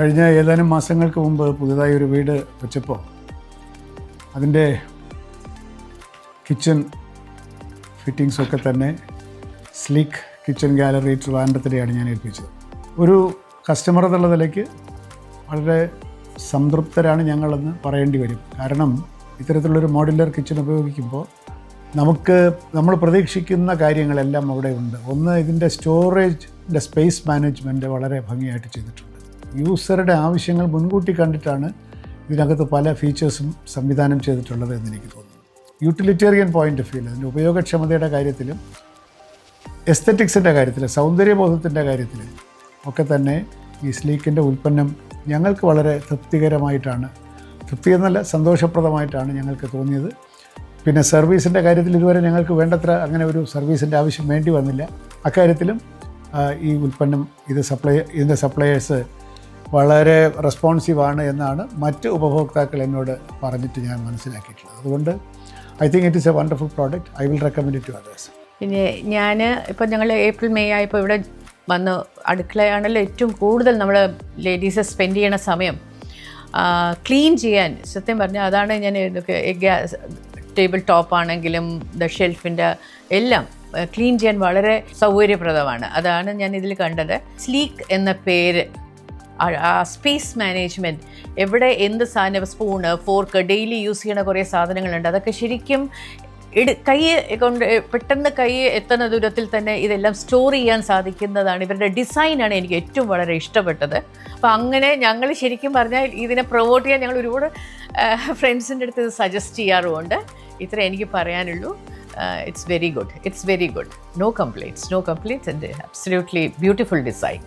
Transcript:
കഴിഞ്ഞ ഏതാനും മാസങ്ങൾക്ക് മുമ്പ് പുതിയതായി ഒരു വീട് വെച്ചപ്പോൾ അതിന്റെ കിച്ചൺ ഫിറ്റിങ്സൊക്കെ തന്നെ സ്ലീക്ക് കിച്ചൺ ഗാലറി ട്രിവാൻഡത്തിലെയാണ് ഞാൻ ഏൽപ്പിച്ചത്. ഒരു കസ്റ്റമർ എന്നുള്ള നിലയ്ക്ക് വളരെ സംതൃപ്തരാണ് ഞങ്ങളെന്ന് പറയേണ്ടി വരും. കാരണം ഇത്തരത്തിലുള്ളൊരു മോഡുലർ കിച്ചൺ ഉപയോഗിക്കുമ്പോൾ നമുക്ക് നമ്മൾ പ്രതീക്ഷിക്കുന്ന കാര്യങ്ങളെല്ലാം അവിടെ ഉണ്ട്. ഒന്ന് ഇതിന്റെ സ്റ്റോറേജിന്റെ സ്പേസ് മാനേജ്മെന്റ് വളരെ ഭംഗിയായിട്ട് ചെയ്തിട്ടുണ്ട്. യൂസറുടെ ആവശ്യങ്ങൾ മുൻകൂട്ടി കണ്ടിട്ടാണ് ഇതിനകത്ത് പല ഫീച്ചേഴ്സും സംവിധാനം ചെയ്തിട്ടുള്ളത് എന്ന് എനിക്ക് തോന്നുന്നു. യൂട്ടിലിറ്റേറിയൻ പോയിന്റ് ഓഫ് വ്യൂ അതിന്റെ ഉപയോഗക്ഷമതയുടെ കാര്യത്തിലും എസ്തറ്റിക്സിന്റെ കാര്യത്തിൽ സൗന്ദര്യബോധത്തിന്റെ കാര്യത്തിൽ ഒക്കെ തന്നെ ഈ സ്ലീക്കിന്റെ ഉൽപ്പന്നം ഞങ്ങൾക്ക് വളരെ തൃപ്തികരമായിട്ടാണ് തൃപ്തി എന്നല്ല സന്തോഷപ്രദമായിട്ടാണ് ഞങ്ങൾക്ക് തോന്നിയത്. പിന്നെ സർവീസിന്റെ കാര്യത്തിൽ ഇതുവരെ ഞങ്ങൾക്ക് വേണ്ടത്ര അങ്ങനെ ഒരു സർവീസിന്റെ ആവശ്യം വേണ്ടി വന്നില്ല. അക്കാര്യത്തിലും ഈ ഉൽപ്പന്നം ഇത് സപ്ലൈ ഇതിന്റെ സപ്ലയേഴ്സ് വളരെ റെസ്പോൺസീവാണ് എന്നാണ് മറ്റ് ഉപഭോക്താക്കൾ എന്നോട് പറഞ്ഞിട്ട് ഞാൻ മനസ്സിലാക്കിയിട്ടുള്ളത്. അതുകൊണ്ട് I think it is a wonderful product I will recommend it to others പിന്നെ ഞാൻ ഇപ്പോൾ ഞങ്ങൾ ഏപ്രിൽ മെയ് ആയപ്പോൾ ഇവിടെ വന്ന് അടുക്കളയാണല്ലോ ഏറ്റവും കൂടുതൽ നമ്മൾ ലേഡീസ് സ്പെൻഡ് ചെയ്യണ സമയം. ക്ലീൻ ചെയ്യാൻ സത്യം പറഞ്ഞാൽ അതാണ് ഞാൻ ഗ്യാസ് ടേബിൾ ടോപ്പ് ആണെങ്കിലും ദ ഷെൽഫിന്റെ എല്ലാം ക്ലീൻ ചെയ്യാൻ വളരെ സൗകര്യപ്രദമാണ്. അതാണ് ഞാൻ ഇതിൽ കണ്ടത്. സ്ലീക്ക് എന്ന പേര് സ്പേസ് മാനേജ്മെന്റ് എവിടെ എന്ത് സാധനം സ്പൂണ് ഫോർക്ക് ഡെയിലി യൂസ് ചെയ്യണ കുറേ സാധനങ്ങളുണ്ട്. അതൊക്കെ ശരിക്കും എടു കൈ കൊണ്ട് പെട്ടെന്ന് കൈ എത്തുന്ന ദൂരത്തിൽ തന്നെ ഇതെല്ലാം സ്റ്റോർ ചെയ്യാൻ സാധിക്കുന്നതാണ്. ഇവരുടെ ഡിസൈനാണ് എനിക്ക് ഏറ്റവും വളരെ ഇഷ്ടപ്പെട്ടത്. അപ്പോൾ അങ്ങനെ ഞങ്ങൾ ശരിക്കും പറഞ്ഞാൽ ഇതിനെ പ്രൊമോട്ട് ചെയ്യാൻ ഞങ്ങൾ ഒരുപാട് ഫ്രണ്ട്സിന്റെ അടുത്ത് ഇത് സജസ്റ്റ് ചെയ്യാറുമുണ്ട്. ഇത്ര എനിക്ക് പറയാനുള്ളൂ. It's very good it's very good no complaints no complaints and absolutely beautiful design